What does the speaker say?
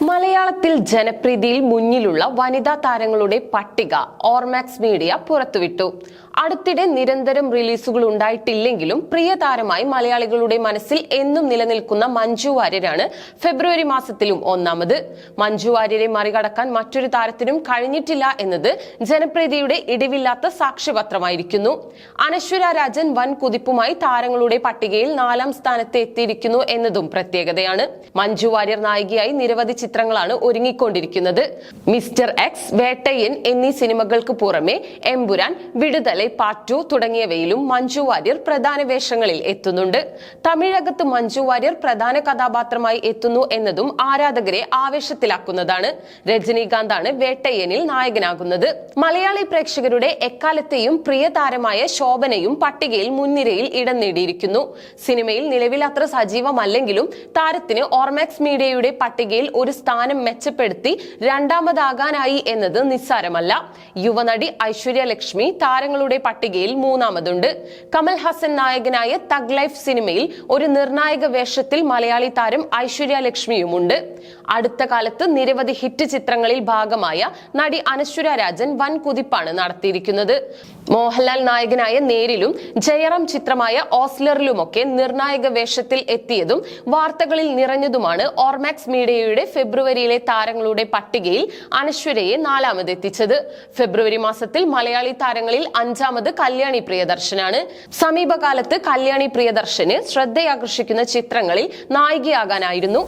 മലയാളത്തിൽ ജനപ്രീതിയിൽ മുന്നിലുള്ള വനിതാ താരങ്ങളുടെ പട്ടിക ഓർമാക്സ് മീഡിയ പുറത്തുവിട്ടു. അടുത്തിടെ നിരന്തരം റിലീസുകൾ ഉണ്ടായിട്ടില്ലെങ്കിലും പ്രിയ താരമായി മലയാളികളുടെ മനസ്സിൽ എന്നും നിലനിൽക്കുന്ന മഞ്ജു വാര്യരാണ് ഫെബ്രുവരി മാസത്തിലും ഒന്നാമത്. മഞ്ജു വാര്യരെ മറികടക്കാൻ മറ്റൊരു താരത്തിനും കഴിഞ്ഞിട്ടില്ല എന്നത് ജനപ്രീതിയുടെ ഇടിവില്ലാത്ത സാക്ഷ്യപത്രമായിരിക്കുന്നു. അനശ്വര രാജൻ വൻ കുതിപ്പുമായി താരങ്ങളുടെ പട്ടികയിൽ നാലാം സ്ഥാനത്ത് എത്തിയിരിക്കുന്നു എന്നതും പ്രത്യേകതയാണ്. മഞ്ജു വാര്യർ നായികയായി നിരവധി ചിത്രങ്ങളാണ് ഒരുങ്ങിക്കൊണ്ടിരിക്കുന്നത്. മിസ്റ്റർ എക്സ് വേട്ടയ്യൻ എന്നീ സിനിമകൾക്ക് പുറമെ എമ്പുരാൻ വിടുതലെ പാർട്ട് ടു തുടങ്ങിയവയിലും മഞ്ജു വാര്യർ പ്രധാന വേഷങ്ങളിൽ എത്തുന്നുണ്ട്. തമിഴകത്ത് മഞ്ജു വാര്യർ പ്രധാന കഥാപാത്രമായി എത്തുന്നു എന്നതും ആരാധകരെ ആവേശത്തിലാക്കുന്നതാണ്. രജനീകാന്താണ് വേട്ടയ്യനിൽ നായകനാകുന്നത്. മലയാളി പ്രേക്ഷകരുടെ എക്കാലത്തെയും പ്രിയ താരമായ ശോഭനയും പട്ടികയിൽ മുൻനിരയിൽ ഇടം നേടിയിരിക്കുന്നു. സിനിമയിൽ നിലവിൽ അത്ര സജീവമല്ലെങ്കിലും താരത്തിന് ഓർമാക്സ് മീഡിയയുടെ പട്ടികയിൽ ഒരു സ്ഥാനം മെച്ചപ്പെടുത്തി രണ്ടാമതാകാനായി എന്നത് നിസ്സാരമല്ല. യുവനടി ഐശ്വര്യ ലക്ഷ്മി താരങ്ങളുടെ പട്ടികയിൽ മൂന്നാമതുണ്ട്. കമൽ ഹസൻ നായകനായ തഗ് ലൈഫ് സിനിമയിൽ ഒരു നിർണായക വേഷത്തിൽ മലയാളി താരം ഐശ്വര്യ ലക്ഷ്മിയുമുണ്ട്. അടുത്ത കാലത്ത് നിരവധി ഹിറ്റ് ചിത്രങ്ങളിൽ ഭാഗമായ നടി അനശ്വര രാജൻ വൻ കുതിപ്പാണ് നടത്തിയിരിക്കുന്നത്. മോഹൻലാൽ നായകനായ നേരിലും ജയറാം ചിത്രമായ ഓസ്ലറിലുമൊക്കെ നിർണായക വേഷത്തിൽ എത്തിയതും വാർത്തകളിൽ നിറഞ്ഞതുമാണ് ഓർമാക്സ് മീഡിയയുടെ ഫെബ്രുവരിയിലെ താരങ്ങളുടെ പട്ടികയിൽ അനശ്വരയെ നാലാമത് എത്തിച്ചത്. ഫെബ്രുവരി മാസത്തിൽ മലയാളി താരങ്ങളിൽ അഞ്ചാമത് കല്യാണി പ്രിയദർശനാണ്. സമീപകാലത്ത് കല്യാണി പ്രിയദർശന് ശ്രദ്ധയാകർഷിക്കുന്ന ചിത്രങ്ങളിൽ നായികയാകാനായിരുന്നു.